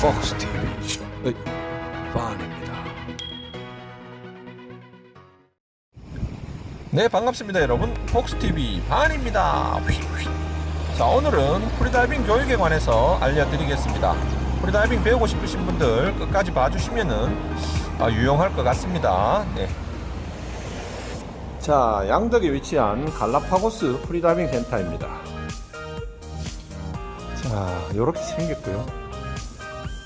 Fox TV 반입니다. 네 반갑습니다 여러분. 폭스TV 반입니다. 자 오늘은 프리다이빙 교육에 관해서 알려드리겠습니다. 프리다이빙 배우고 싶으신 분들 끝까지 봐주시면은 아, 유용할 것 같습니다. 네. 자 양덕에 위치한 갈라파고스 프리다이빙 센터입니다. 자 이렇게 생겼고요. 자,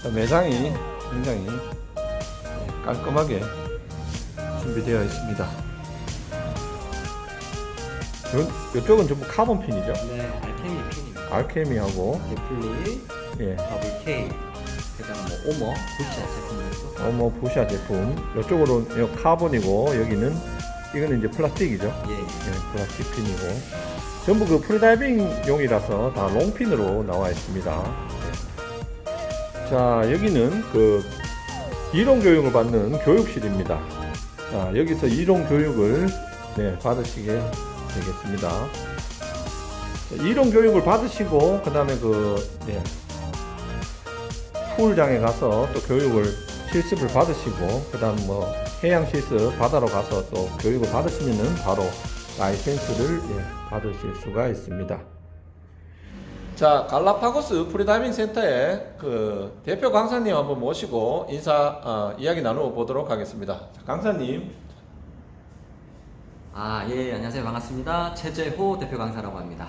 매장이 굉장히 네, 깔끔하게 준비되어 있습니다 요, 요쪽은 전부 카본 핀이죠? 네, 알케미 핀입니다. 알케미하고 데플리, 예, 더블 K, 그다음 뭐 오머, 부차 제품들도 어머 보샤 제품 요쪽으로 요 카본이고 여기는 이거는 이제 플라스틱이죠? 예, 예. 예, 플라스틱 핀이고 전부 그 프리다이빙용이라서 다 롱핀으로 나와 있습니다. 예. 자 여기는 그 이론 교육을 받는 교육실입니다. 자 여기서 이론 교육을 네, 받으시게 되겠습니다. 자, 이론 교육을 받으시고 그 다음에 그 예, 풀장에 가서 또 교육을 실습을 받으시고 그 다음 뭐 해양 실습 바다로 가서 또 교육을 받으시면은 바로 라이센스를 예, 받으실 수가 있습니다. 자 갈라파고스 프리다이빙 센터의 그 대표 강사님 한번 모시고 인사 어, 이야기 나누어 보도록 하겠습니다. 자, 강사님 아, 예, 안녕하세요. 반갑습니다. 최재호 대표 강사라고 합니다.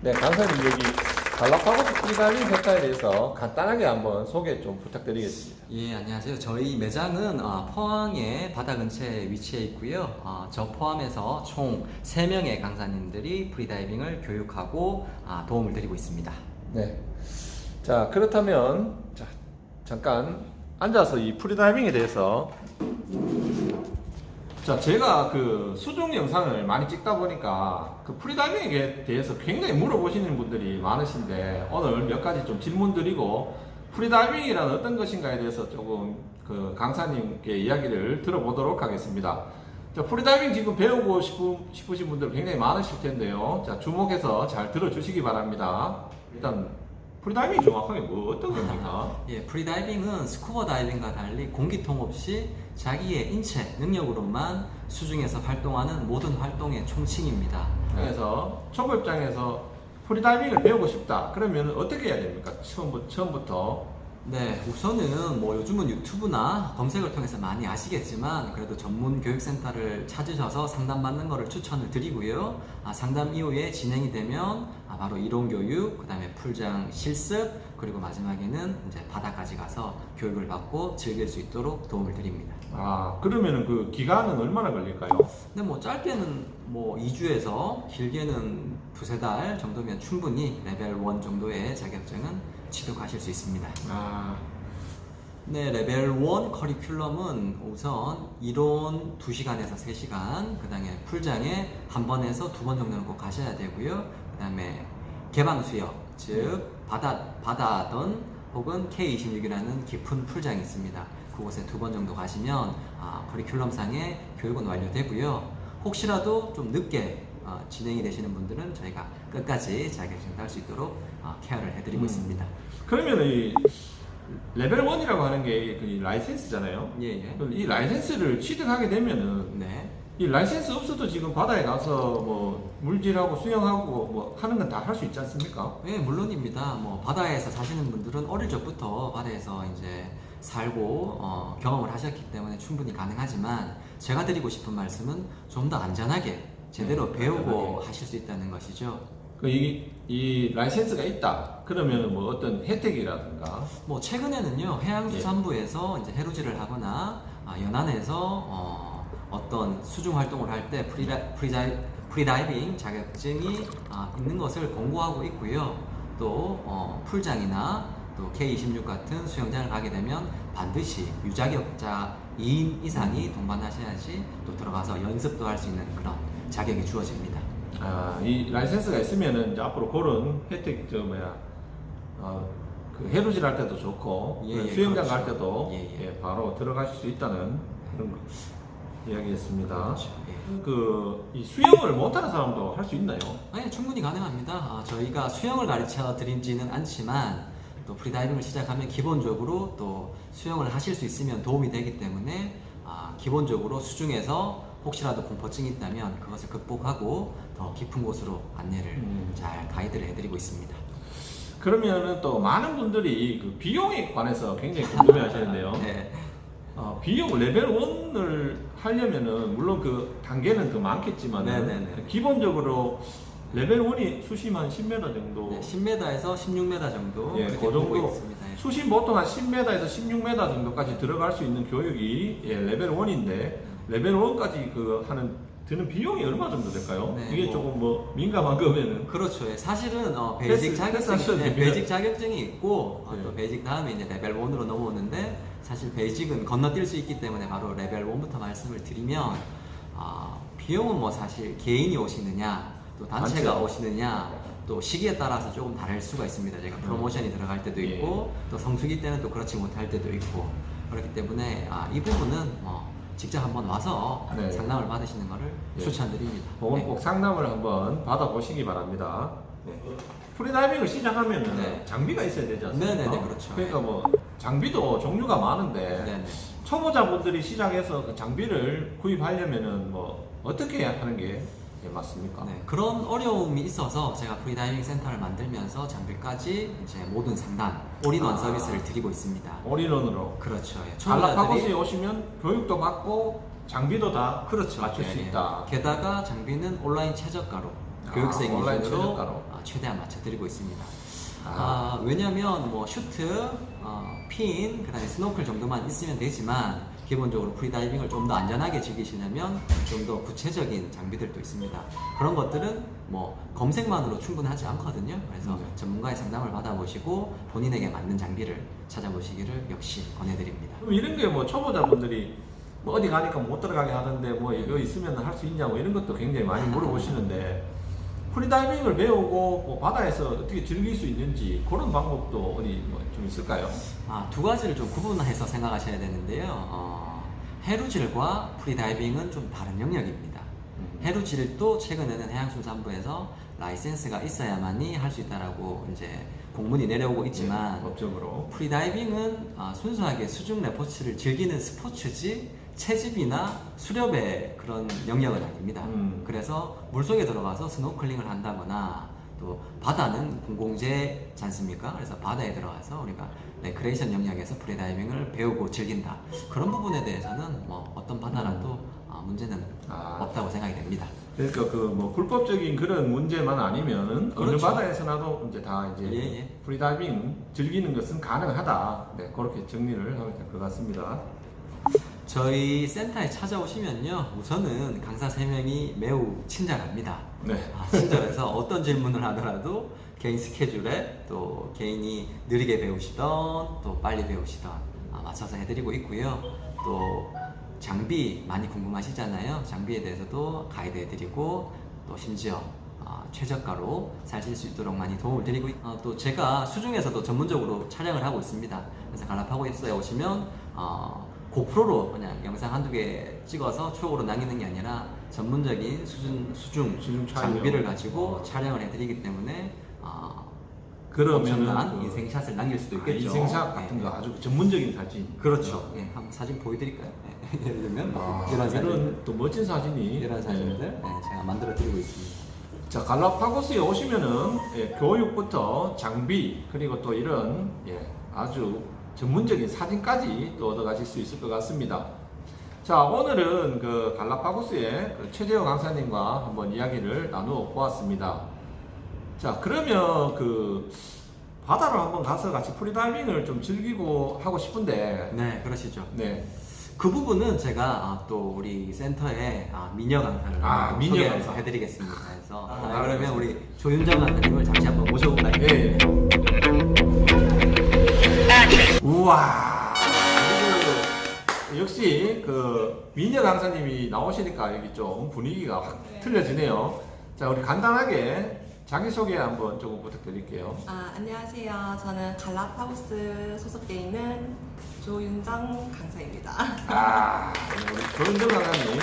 네 강사님 여기 갈라파고스 프리다이빙 센터에 대해서 간단하게 한번 소개 좀 부탁드리겠습니다. 예, 안녕하세요. 저희 매장은 어, 포항의 바다 근처에 위치해 있고요. 어, 저 포함해서 총 3명의 강사님들이 프리다이빙을 교육하고 아, 도움을 드리고 있습니다. 네. 자, 그렇다면, 자, 잠깐 앉아서 이 프리다이빙에 대해서. 자, 제가 그 수중 영상을 많이 찍다 보니까 그 프리다이빙에 대해서 굉장히 물어보시는 분들이 많으신데 오늘 몇 가지 좀 질문 드리고 프리다이빙이란 어떤 것인가에 대해서 조금 그 강사님께 이야기를 들어보도록 하겠습니다. 자, 프리다이빙 지금 배우고 싶으, 싶으신 분들 굉장히 많으실 텐데요. 자, 주목해서 잘 들어주시기 바랍니다. 일단, 프리다이빙이 정확하게 뭐 어떤 겁니까? 예, 프리다이빙은 스쿠버 다이빙과 달리 공기통 없이 자기의 인체 능력으로만 수중에서 활동하는 모든 활동의 총칭입니다. 그래서 초보 입장에서 프리다이빙을 배우고 싶다. 그러면 어떻게 해야 됩니까? 처음부터, 처음부터. 네, 우선은 뭐 요즘은 유튜브나 검색을 통해서 많이 아시겠지만 그래도 전문 교육센터를 찾으셔서 상담받는 거를 추천을 드리고요. 아, 상담 이후에 진행이 되면 아, 바로 이론 교육, 그 다음에 풀장 실습, 그리고 마지막에는 이제 바다까지 가서 교육을 받고 즐길 수 있도록 도움을 드립니다. 아, 그러면은 그 기간은 얼마나 걸릴까요? 근데 뭐 짧게는 뭐 2주에서 길게는 두세 달 정도면 충분히 레벨 1 정도의 자격증은 취득하실 수 있습니다. 아, 네, 레벨 1 커리큘럼은 우선 이론 2시간에서 3시간, 그 다음에 풀장에 한 번에서 두 번 정도는 꼭 가셔야 되고요. 그 다음에 개방 수역, 즉, 바다, 바다든 혹은 K26이라는 깊은 풀장이 있습니다. 그곳에 두 번 정도 가시면 아, 커리큘럼상의 교육은 완료되고요. 혹시라도 좀 늦게 어, 진행이 되시는 분들은 저희가 끝까지 자격증 딸수 있도록 어, 케어를 해드리고 음. 있습니다. 그러면은 이 레벨 1이라고 하는 게 그 라이센스잖아요. 예, 예. 이 라이센스를 취득하게 되면은 네. 이 라이센스 없어도 지금 바다에 가서 뭐 물질하고 수영하고 뭐 하는 건 다 할 수 있지 않습니까? 네, 물론입니다. 뭐 바다에서 사시는 분들은 어릴 적부터 바다에서 이제 살고 어, 경험을 하셨기 때문에 충분히 가능하지만 제가 드리고 싶은 말씀은 좀 더 안전하게 제대로 네, 배우고 안전하게. 하실 수 있다는 것이죠. 그 이, 이 라이센스가 있다. 그러면 뭐 어떤 혜택이라든가 뭐 최근에는요 예. 해양수산부에서 이제 해루질을 하거나 아, 연안에서 어, 어떤 수중 활동을 할때 프리다, 프리다이, 프리다이빙 자격증이 아, 있는 것을 권고하고 있고요. 또 어, 풀장이나 또 K26 같은 수영장을 가게 되면 반드시 유자격자 2인 이상이 동반하셔야지 또 들어가서 연습도 할 수 있는 그런 자격이 주어집니다. 아, 이 라이센스가 있으면은 이제 앞으로 그런 혜택 저 뭐야 어, 그 해루질 할 때도 좋고 예, 예, 수영장 그렇죠. 갈 때도 예, 예. 예, 바로 들어가실 수 있다는 그런 이야기였습니다. 그렇죠. 예. 그이 수영을 못하는 사람도 할 수 있나요? 네, 충분히 가능합니다. 아, 저희가 수영을 가르쳐 드리지는 않지만 또 프리다이빙을 시작하면 기본적으로 또 수영을 하실 수 있으면 도움이 되기 때문에 아, 기본적으로 수중에서 혹시라도 공포증이 있다면 그것을 극복하고 더 깊은 곳으로 안내를 음. 잘 가이드를 해드리고 있습니다. 그러면은 또 많은 분들이 그 비용에 관해서 굉장히 궁금해 하시는데요. 네. 어, 비용 레벨 1을 하려면은 물론 그 단계는 더 많겠지만 네네네. 기본적으로 레벨 1이 수심 한 10m 정도 네, 10m에서 16m 정도 예, 그렇게 그 보고 정도 있습니다. 예. 수심 보통 한 10m에서 16m 정도까지 들어갈 수 있는 교육이 예, 레벨 1인데 레벨 1까지 그 하는 드는 비용이 얼마 정도 될까요? 네, 이게 뭐- 조금 뭐 민감한 거면은 그렇죠. 예. 사실은 어, 패스- 베이직 패스하셔도 자격증이 네, 됩니다. 베이직 자격증이 있고 어, 네. 또 베이직 다음에 이제 레벨 1으로 넘어오는데 사실 베이직은 건너뛸 수 있기 때문에 바로 레벨 1부터 말씀을 드리면 아, 비용은 뭐 사실 개인이 오시느냐 또 단체가 단체가. 오시느냐 또 시기에 따라서 조금 다를 수가 있습니다. 제가 프로모션이 들어갈 때도 예. 있고 또 성수기 때는 또 그렇지 못할 때도 있고 그렇기 때문에 아, 이 부분은 뭐 직접 한번 와서 네. 상담을 받으시는 것을 예. 추천드립니다. 그건 네. 꼭 상담을 한번 받아보시기 바랍니다. 네. 프리다이빙을 시작하면은 네. 장비가 있어야 되지 않습니까? 네네네, 그렇죠. 그러니까 뭐 장비도 종류가 많은데 네네. 초보자분들이 시작해서 그 장비를 구입하려면은 뭐 어떻게 하는 게 예, 맞습니까? 네, 그런 어려움이 있어서 제가 프리다이빙 센터를 만들면서 장비까지 이제 모든 상담, 올인원 아. 서비스를 드리고 있습니다. 올인원으로 그렇죠. 예. 갈라파고스에 오시면 교육도 받고 장비도 다 그렇죠. 맞출 예, 수 예. 있다. 게다가 장비는 온라인 최저가로 아, 교육생 온라인 기준으로 최저가로. 아, 최대한 맞춰드리고 있습니다. 아. 아, 왜냐면 뭐 슈트, 어, 핀, 그다음에 스노클 정도만 있으면 되지만 기본적으로 프리다이빙을 좀 더 안전하게 즐기시려면 좀 더 구체적인 장비들도 있습니다. 그런 것들은 뭐 검색만으로 충분하지 않거든요. 그래서 네. 전문가의 상담을 받아보시고 본인에게 맞는 장비를 찾아보시기를 역시 권해드립니다. 그럼 이런 게 뭐 초보자분들이 뭐 어디 가니까 못 들어가게 하던데 뭐 이거 있으면 할 수 있냐 뭐 이런 것도 굉장히 많이 물어보시는데 프리다이빙을 배우고 뭐 바다에서 어떻게 즐길 수 있는지 그런 방법도 어디 뭐 좀 있을까요? 아, 두 가지를 좀 구분해서 생각하셔야 되는데요. 어, 해루질과 프리다이빙은 좀 다른 영역입니다. 해루질도 최근에는 해양수산부에서 라이센스가 있어야만이 할 수 있다라고 이제 공문이 내려오고 있지만 네, 법적으로 프리다이빙은 아, 순수하게 수중 레포츠를 즐기는 스포츠지 채집이나 수렵의 그런 영역은 아닙니다. 음. 그래서 물속에 들어가서 스노클링을 한다거나 또 바다는 공공재지 않습니까? 그래서 바다에 들어가서 우리가 레크레이션 영역에서 프리다이빙을 배우고 즐긴다. 그런 부분에 대해서는 뭐 어떤 바다라도 아, 문제는 음. 아. 없다고 생각이 됩니다. 그러니까 그 뭐 불법적인 그런 문제만 아니면은 어느 그렇죠. 바다에서나도 이제 다 이제 예, 예. 프리다이빙 즐기는 것은 가능하다. 네, 그렇게 정리를 하면 될 것 같습니다. 저희 센터에 찾아오시면요. 우선은 강사 3명이 매우 친절합니다. 네. 아, 친절해서 어떤 질문을 하더라도 개인 스케줄에 또 개인이 느리게 배우시던 또 빨리 배우시던 아, 맞춰서 해드리고 있고요. 또 장비 많이 궁금하시잖아요. 장비에 대해서도 가이드 해드리고 또 심지어 아, 최저가로 사실 수 있도록 많이 도움을 드리고 있- 어, 또 제가 수중에서도 전문적으로 촬영을 하고 있습니다. 그래서 갈라파고스에 오시면 어, 고프로로 그냥 영상 한두 개 찍어서 추억으로 남기는 게 아니라 전문적인 수준, 수중, 수중 촬영. 장비를 가지고 촬영을 해드리기 때문에 어, 그러면은 엄청난 그 인생샷을 남길 수도 아, 있겠죠. 인생샷 같은 네. 거 아주 전문적인 사진. 그렇죠. 예, 한번 사진 보여드릴까요? 예, 예를 들면 아, 이런 사진, 이런 또 멋진 사진이 이런 네. 사진들 예, 제가 만들어 드리고 있습니다. 자 갈라파고스에 오시면은 예, 교육부터 장비 그리고 또 이런 예, 아주 전문적인 사진까지 또 얻어가실 수 있을 것 같습니다. 자 오늘은 그 갈라파고스의 그 최재호 강사님과 한번 이야기를 나누어 보았습니다. 자 그러면 그 바다로 한번 가서 같이 프리다이빙을 좀 즐기고 하고 싶은데 네, 그러시죠. 네. 그 부분은 제가 아, 또 우리 센터에 아, 미녀 강사를 아, 미녀 강사. 해드리겠습니다. 그래서 아, 아, 아, 그러면. 우리 조윤정 강사님을 잠시 한번 우와. 그리고 역시 그 미녀 강사님이 나오시니까 여기 좀 분위기가 확 틀려지네요. 자, 우리 간단하게 자기소개 한번 조금 부탁드릴게요. 아, 안녕하세요. 저는 갈라파고스 소속돼 있는 조윤정 강사입니다. 아, 네, 우리 조은정 강사님.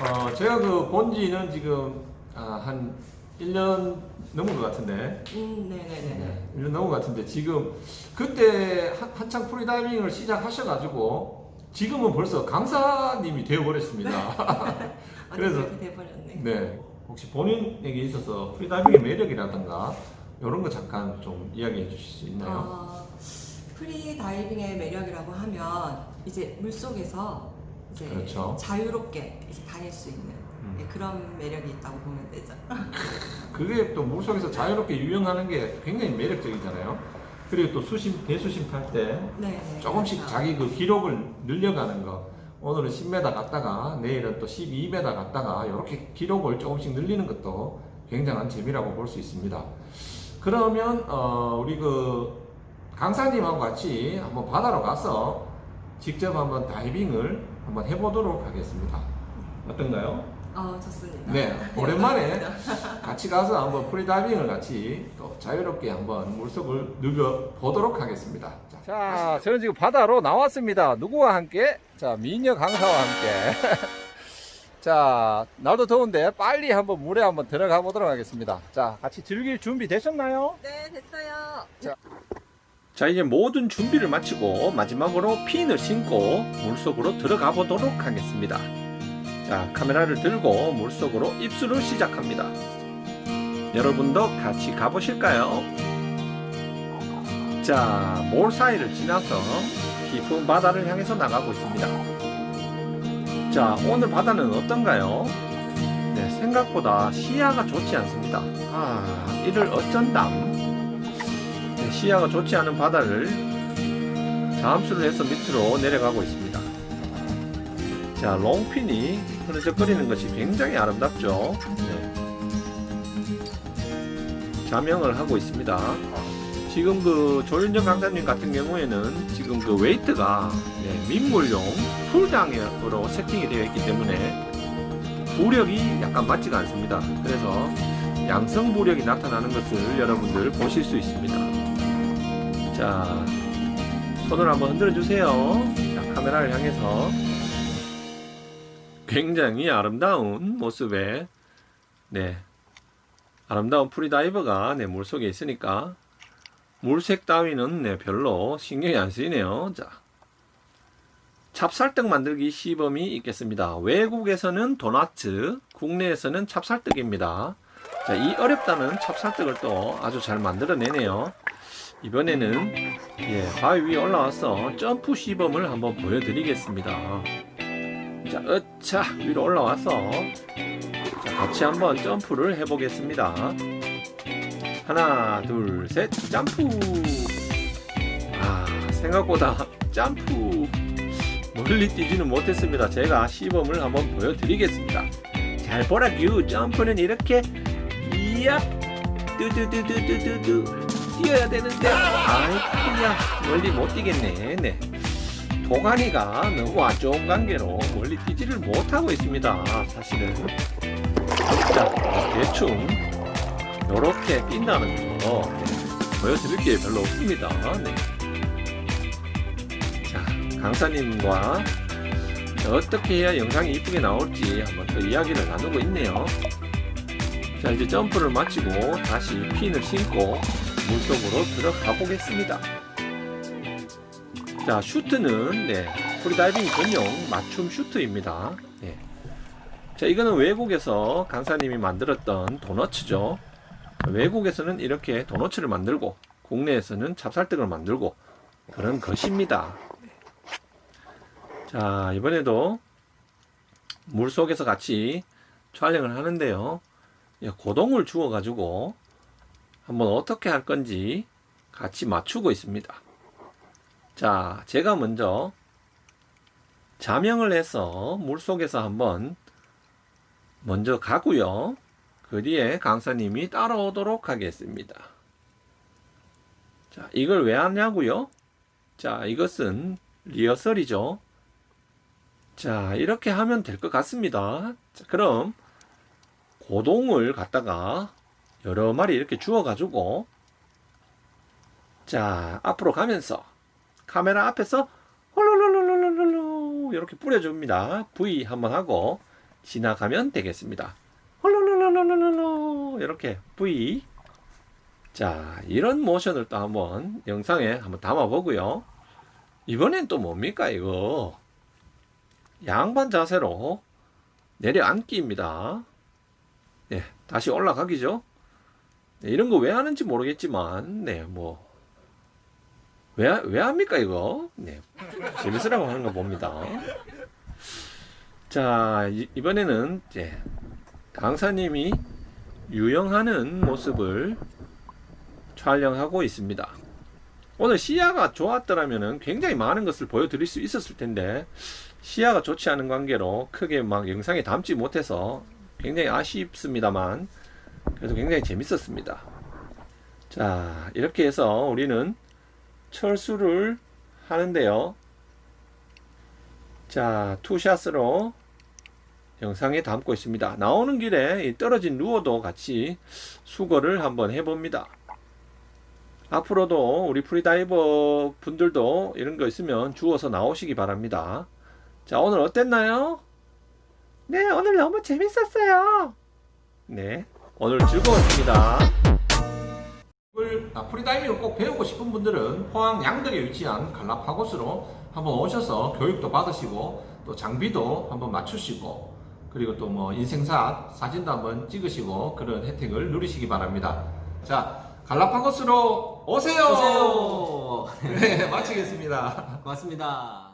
어, 제가 그 본 지는 지금 아, 한 1년 넘은 것 같은데. 음, 네네네. 네, 1년 넘은 것 같은데 지금 그때 한, 한창 프리다이빙을 시작하셔가지고 지금은 벌써 강사님이 되어버렸습니다. 그래서- 돼버렸네. 네. 혹시 본인에게 있어서 프리다이빙의 매력이라든가 이런 거 잠깐 좀 이야기해 주실 수 있나요? 어, 프리다이빙의 매력이라고 하면 이제 물 속에서 이제 그렇죠. 자유롭게 이제 다닐 수 있는 음. 네, 그런 매력이 있다고 보면 되죠. 그게 또 물속에서 자유롭게 유영하는 게 굉장히 매력적이잖아요. 그리고 또 수심, 대수심 탈때 네. 조금씩 그렇죠. 자기 그 기록을 늘려가는 거. 오늘은 10m 갔다가 내일은 또 12m 갔다가 이렇게 기록을 조금씩 늘리는 것도 굉장한 재미라고 볼 수 있습니다. 그러면 어, 우리 그 강사님하고 같이 한번 바다로 가서 직접 한번 다이빙을 한번 해보도록 하겠습니다. 어떤가요? 어, 좋습니다. 네, 오랜만에 같이 가서 한번 프리다이빙을 같이 또 자유롭게 한번 물속을 누벼 보도록 하겠습니다. 자, 저는 지금 바다로 나왔습니다. 누구와 함께? 자, 미녀 강사와 함께. 자, 날도 더운데 빨리 한번 물에 한번 들어가 보도록 하겠습니다. 자, 같이 즐길 준비 되셨나요? 네, 됐어요. 자, 이제 모든 준비를 마치고 마지막으로 핀을 신고 물속으로 들어가 보도록 하겠습니다. 자, 카메라를 들고 물속으로 입수를 시작합니다. 여러분도 같이 가보실까요? 자, 몰 사이를 지나서 깊은 바다를 향해서 나가고 있습니다. 자, 오늘 바다는 어떤가요? 네, 생각보다 시야가 좋지 않습니다. 아, 이를 어쩐담. 네, 시야가 좋지 않은 바다를 잠수를 해서 밑으로 내려가고 있습니다. 자, 롱핀이 흐느적거리는 것이 굉장히 아름답죠. 네. 자명을 하고 있습니다. 지금 그 조윤정 강사님 같은 경우에는 지금 그 웨이트가 네, 민물용 풀장으로 세팅이 되어 있기 때문에 부력이 약간 맞지가 않습니다. 그래서 양성 부력이 나타나는 것을 여러분들 보실 수 있습니다. 자, 손을 한번 흔들어 주세요. 자, 카메라를 향해서 굉장히 아름다운 모습의 네 아름다운 프리다이버가 네 물속에 있으니까 물색 따위는 네 별로 신경이 안 쓰이네요. 자, 찹쌀떡 만들기 시범이 있겠습니다. 외국에서는 도나츠, 국내에서는 찹쌀떡입니다. 자, 이 어렵다는 찹쌀떡을 또 아주 잘 만들어내네요. 이번에는 예, 바위 위에 올라와서 점프 시범을 한번 보여드리겠습니다. 자, 으차 위로 올라와서 자, 같이 한번 점프를 해보겠습니다. 하나, 둘, 셋, 점프. 아, 생각보다 점프 멀리 뛰지는 못했습니다. 제가 시범을 한번 보여드리겠습니다. 잘 보라 규 점프는 이렇게 이야 뚜두두두두두두 뛰어야 되는데 아이쿠야 멀리 못 뛰겠네 네. 도가니가 너무 안 좋은 관계로 멀리 뛰지를 못하고 있습니다 사실은 자 대충 요렇게 뛴다는 거 네, 보여드릴 게 별로 없습니다 네. 자 강사님과 어떻게 해야 영상이 이쁘게 나올지 한번 또 이야기를 나누고 있네요 자 이제 점프를 마치고 다시 핀을 신고 물속으로 들어가 보겠습니다. 자 슈트는 네 프리다이빙 전용 맞춤 슈트입니다. 네. 자 이거는 외국에서 강사님이 만들었던 도너츠죠. 자, 외국에서는 이렇게 도너츠를 만들고 국내에서는 찹쌀떡을 만들고 그런 것입니다. 자 이번에도 물 속에서 같이 촬영을 하는데요. 예, 고동을 주어 가지고 한번 어떻게 할 건지 같이 맞추고 있습니다. 자, 제가 먼저 자명을 해서 물속에서 한번 먼저 가고요. 그 뒤에 강사님이 따라오도록 하겠습니다. 자, 이걸 왜 하냐고요? 자, 이것은 리허설이죠. 자, 이렇게 하면 될 것 같습니다. 자, 그럼 고동을 갖다가 여러 마리 이렇게 주워 가지고 자 앞으로 가면서 카메라 앞에서 홀로로로로로로 이렇게 뿌려줍니다. V 한번 하고 지나가면 되겠습니다. 홀로로로로로로 이렇게 V. 자, 이런 모션을 또 한번 영상에 한번 담아보고요. 이번엔 또 뭡니까, 이거? 양반 자세로 내려앉기입니다. 네, 다시 올라가기죠. 네, 이런 거 왜 하는지 모르겠지만, 네, 뭐, 왜, 왜 합니까, 이거? 네, 재밌으라고 하는 거 봅니다. 자, 이, 이번에는 이제 강사님이 유영하는 모습을 촬영하고 있습니다. 오늘 시야가 좋았더라면 굉장히 많은 것을 보여드릴 수 있었을 텐데 시야가 좋지 않은 관계로 크게 막 영상에 담지 못해서 굉장히 아쉽습니다만 그래도 굉장히 재밌었습니다. 자 이렇게 해서 우리는 철수를 하는데요. 자 투샷으로 영상에 담고 있습니다. 나오는 길에 이 떨어진 루어도 같이 수거를 한번 해봅니다. 앞으로도 우리 프리다이버 분들도 이런 거 있으면 주워서 나오시기 바랍니다. 자, 오늘 어땠나요? 네, 오늘 너무 재밌었어요. 네, 오늘 즐거웠습니다. 을 아, 프리다이빙을 꼭 배우고 싶은 분들은 포항 양덕에 위치한 갈라파고스로 한번 오셔서 교육도 받으시고 또 장비도 한번 맞추시고 그리고 또 뭐 인생샷 사진도 한번 찍으시고 그런 혜택을 누리시기 바랍니다. 자 갈라파고스로 오세요. 오세요. 네 마치겠습니다. 고맙습니다.